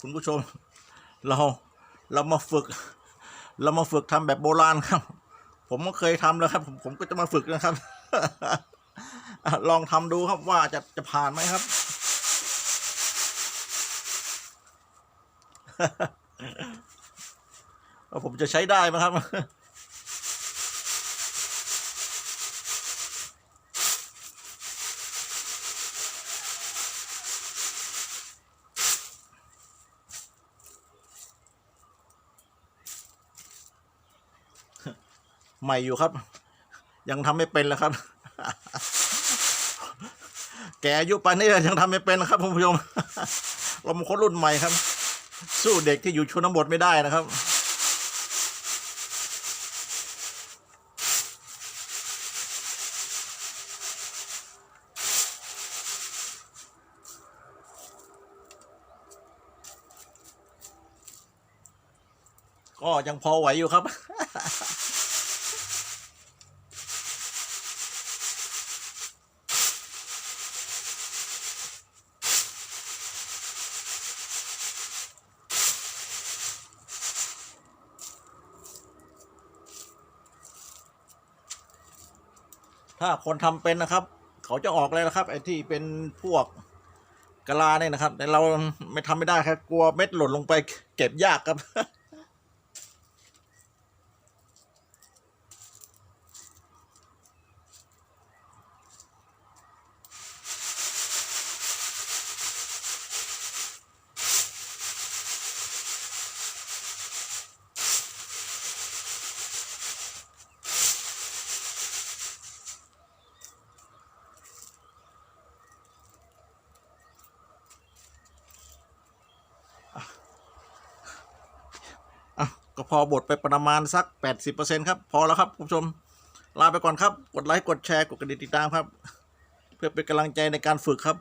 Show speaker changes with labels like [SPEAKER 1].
[SPEAKER 1] คุณผู้ชม เราเรามาฝึก เรามาฝึกทำแบบโบราณครับ ผมก็เคยทำแล้วครับ ผมผมก็จะมาฝึกนะครับ ลองทำดูครับว่าจะจะผ่านไหมครับ ผมจะใช้ได้ไหมครับ ใหม่อยู่ครับ ยังทำไม่เป็นแล้วครับ แกอายุปานนี้ยังทำไม่เป็นนะครับคุณผู้ชมเราเป็นคนรุ่นใหม่ครับ สู้เด็กที่อยู่ชนบทไม่ได้นะครับก็ยังพอไหวอยู่ครับ ถ้าคนทำเป็นนะครับ เขาจะออกเลยนะครับ ไอ้ที่เป็นพวกกะลาเนี่ยนะครับ แต่เราไม่ทำไม่ได้ครับ กลัวเม็ดหล่นลงไปเก็บยากครับ ก็พอบทไปประมาณสัก 80%ครับ พอแล้วครับคุณผู้ชม ลาไปก่อนครับ กดไลค์ กดแชร์ กดกระดิ่งติดตามครับ เพื่อเป็นกำลังใจในการฝึกครับ